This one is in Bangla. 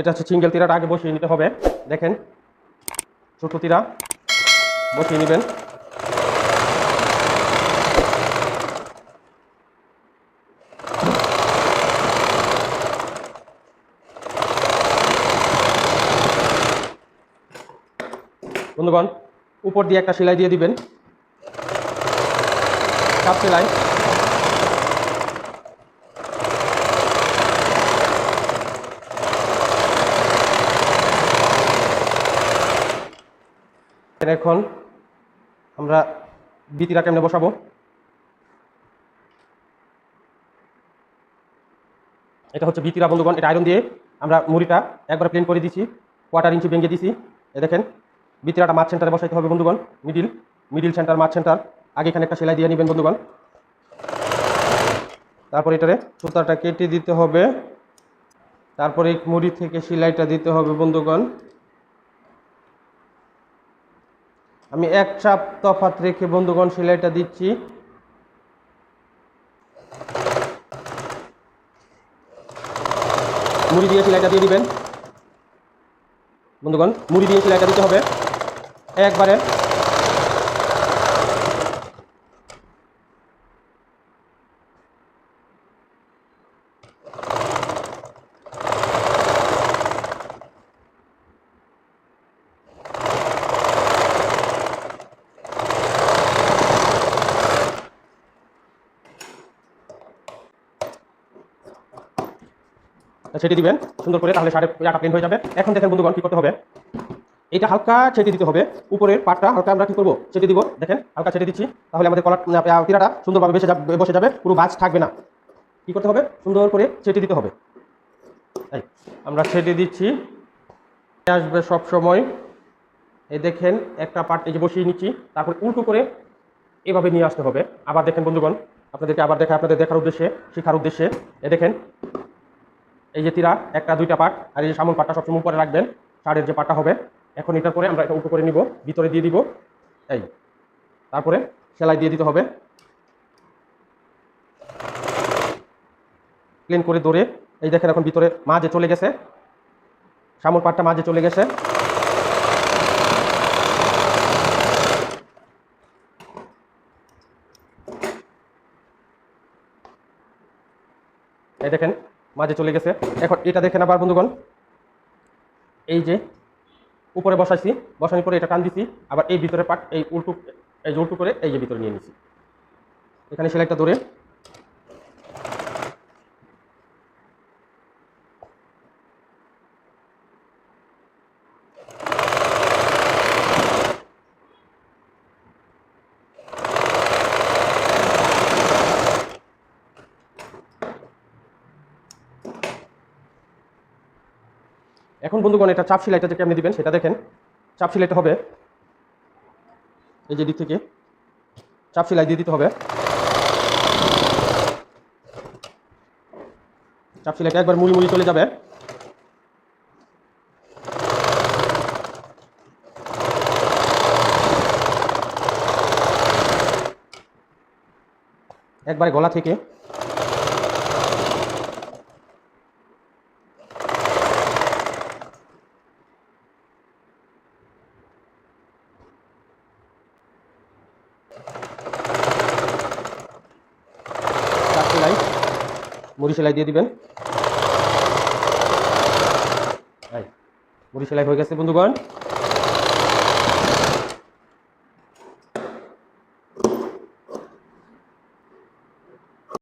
এটা হচ্ছে সিঙ্গেল তীরাটা আগে বসিয়ে নিতে হবে। দেখেন, ছোট তীরা। বসিয়ে নেবেন। বন্ধুগণ, উপর দিয়ে একটা সেলাই দিয়ে দিবেন। চাপ সেলাই। এখন আমরা বিতিরা কেমনে বসাবো? এটা হচ্ছে বিতিরা বন্ধুগণ, এটা আয়রন দিয়ে আমরা মুড়িটা একবার প্লেন করে দিছি কোয়ার্টার ইঞ্চি ভেঙে দিছি। এ দেখেন, বিতিরাটা মাছ সেন্টারে বসাইতে হবে বন্ধুগণ মিডিল মিডিল সেন্টার মাছ সেন্টার আগে এখানে একটা সেলাই দিয়ে নেবেন বন্ধুগণ। তারপর এটারে সুতাটা কেটে দিতে হবে। তারপরে মুড়ি থেকে সেলাইটা দিতে হবে বন্ধুগণ। আমি এক চাপ তফাত রেখে বন্ধুগণ সেলাইটা দিচ্ছি। মুড়ি দিয়ে সেলাইটা দিয়ে দিবেন। বন্ধুগণ, মুড়ি দিয়ে সেলাইটা দিতে হবে। একবারে ছেটে দিবেন সুন্দর করে তাহলে সাড়ে আটা প্লেন হয়ে যাবে। এখন দেখেন বন্ধুগণ কী করতে হবে। এটা হালকা ছেটে দিতে হবে উপরের পাটটা হালকা আমরা কি করব ছেটে দিব। দেখেন হালকা ছেটে দিচ্ছি তাহলে আমাদের আহ, তিরাটা সুন্দরভাবে বেসে যাবে বসে যাবে পুরো ভাঁজ থাকবে না। কি করতে হবে? সুন্দর করে ছেটে দিতে হবে। তাই আমরা ছেটে দিচ্ছি। আসবে সব সময়। এই দেখেন একটা পাট এই যে বসিয়ে নিচ্ছি তারপর উল্টো করে এভাবে নিয়ে আসতে হবে। আবার দেখেন বন্ধুগণ আপনাদেরকে আবার দেখা আপনাদের দেখার উদ্দেশ্যে শেখার উদ্দেশ্যে। এ দেখেন এই যে তীরা একটা, দুইটা পাট, আর এই যে সামন পাটটা সবসময় উপরে রাখবেন শাড়ির যে পাটটা হবে। এখন এটার পরে আমরা এটা উল্টো করে নিব, ভিতরে দিয়ে দিব, এই। তারপরে সেলাই দিয়ে দিতে হবে। প্লেন করে ধরে এই দেখেন এখন ভিতরে মাঝে চলে গেছে। সামন পাটটা মাঝে চলে গেছে। এই দেখেন মাঝে চলে গেছে। এখন এটা দেখেন আবার, বন্ধুগণ। এই যে উপরে বসাইছি, বসানোর পরে এটা টান দিছি, আবার এই ভিতরে পাট এই উল্টু, এই যে উল্টু করে এই যে ভিতরে নিয়ে নিছি। এখানে সেলাইটা ধরে এখন বন্ধুগণ, এটা চাপ সেলাইটা যে কেমনি দিবেন, সেটা দেখেন। চাপ সেলাইটা হবে। এই যে দিক থেকে চাপ সেলাই দিয়ে দিতে হবে। চাপ সেলাইটা একবার মুড়ি মুড়ি চলে যাবে। একবারে গলা থেকে চাপ সেলাই মুড়ি সেলাই দিয়ে দিবেন মুড়ি সেলাই হয়ে গেছে বন্ধুগণ।